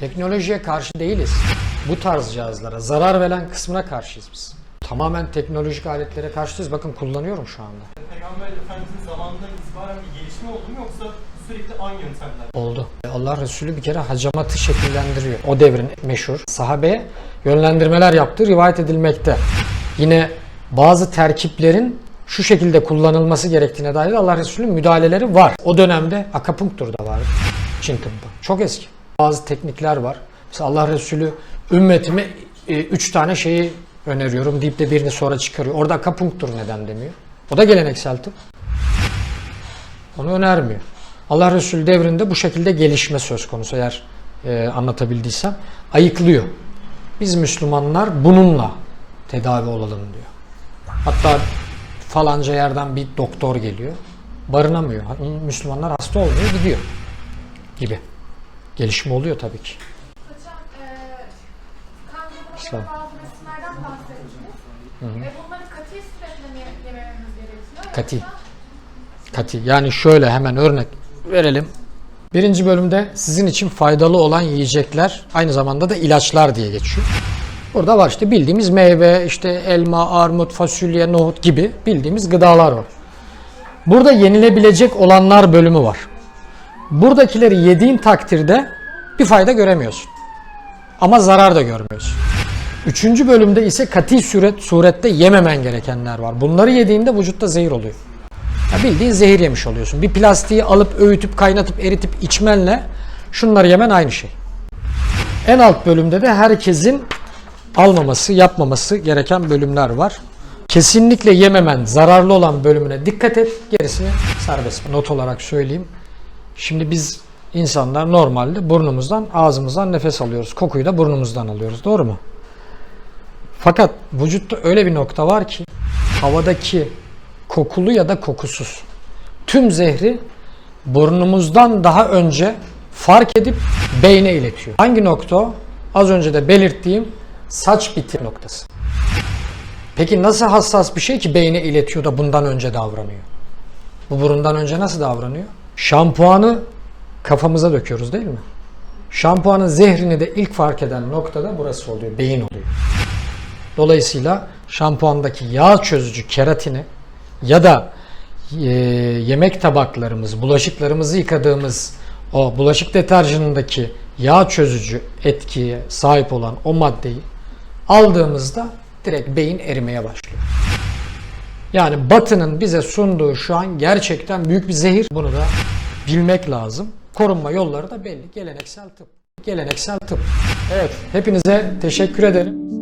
Teknolojiye karşı değiliz. Bu tarz cihazlara, zarar veren kısmına karşıyız biz. Tamamen teknolojik aletlere karşıyız. Bakın kullanıyorum şu anda. Peygamber Efendimiz'in zamanından itibaren bir gelişme oldu mu yoksa sürekli aynı yöntemler? Oldu. Allah Resulü bir kere hacamatı şekillendiriyor. O devrin meşhur sahabeye yönlendirmeler yaptığı rivayet edilmekte. Yine bazı terkiplerin şu şekilde kullanılması gerektiğine dair Allah Resulü'nün müdahaleleri var. O dönemde akapunktur da vardı. Çin tıbbı. Çok eski. Bazı teknikler var. Mesela Allah Resulü ümmetime e, üç tane şeyi öneriyorum deyip de birini sonra çıkarıyor. Orada akapunktur neden demiyor. O da geleneksel tıp. Onu önermiyor. Allah Resulü devrinde bu şekilde gelişme söz konusu eğer e, anlatabildiysem. Ayıklıyor. Biz Müslümanlar bununla tedavi olalım diyor. Hatta falanca yerden bir doktor geliyor. Barınamıyor. Müslümanlar hasta olmuyor gidiyor. Gibi. Gelişme oluyor tabii ki. Hocam, kan İslam. bazı besinlerden bahsettiniz. Ve bunları katı suretle mi yemememiz gerekiyor? Yoksa Kati. Yani şöyle hemen örnek verelim. Birinci bölümde sizin için faydalı olan yiyecekler aynı zamanda da ilaçlar diye geçiyor. Burada var işte bildiğimiz meyve, işte elma, armut, fasulye, nohut gibi bildiğimiz gıdalar var. Burada yenilebilecek olanlar bölümü var. Buradakileri yediğin takdirde bir fayda göremiyorsun. Ama zarar da görmüyorsun. Üçüncü bölümde ise kati suret, surette yememen gerekenler var. Bunları yediğinde vücutta zehir oluyor. Ya bildiğin zehir yemiş oluyorsun. Bir plastiği alıp öğütüp kaynatıp eritip içmenle şunları yemen aynı şey. En alt bölümde de herkesin almaması, yapmaması gereken bölümler var. Kesinlikle yememen zararlı olan bölümüne dikkat et. Gerisini serbest. Not olarak söyleyeyim. Şimdi biz insanlar normalde burnumuzdan, ağzımızdan nefes alıyoruz. Kokuyu da burnumuzdan alıyoruz. Doğru mu? Fakat vücutta öyle bir nokta var ki havadaki kokulu ya da kokusuz tüm zehri burnumuzdan daha önce fark edip beyne iletiyor. Hangi nokta? Az önce de belirttiğim saç bitim noktası. Peki nasıl hassas bir şey ki beyne iletiyor da bundan önce davranıyor? Bu burundan önce nasıl davranıyor? Şampuanı kafamıza döküyoruz değil mi? Şampuanın zehrini de ilk fark eden noktada burası oluyor, beyin oluyor. Dolayısıyla şampuandaki yağ çözücü keratini ya da e, yemek tabaklarımız, bulaşıklarımızı yıkadığımız o bulaşık deterjanındaki yağ çözücü etkiye sahip olan o maddeyi aldığımızda direkt beyin erimeye başlıyor. Yani Batı'nın bize sunduğu şu an gerçekten büyük bir zehir. Bunu da bilmek lazım. Korunma yolları da belli. Geleneksel tıp. Geleneksel tıp. Evet, hepinize teşekkür ederim.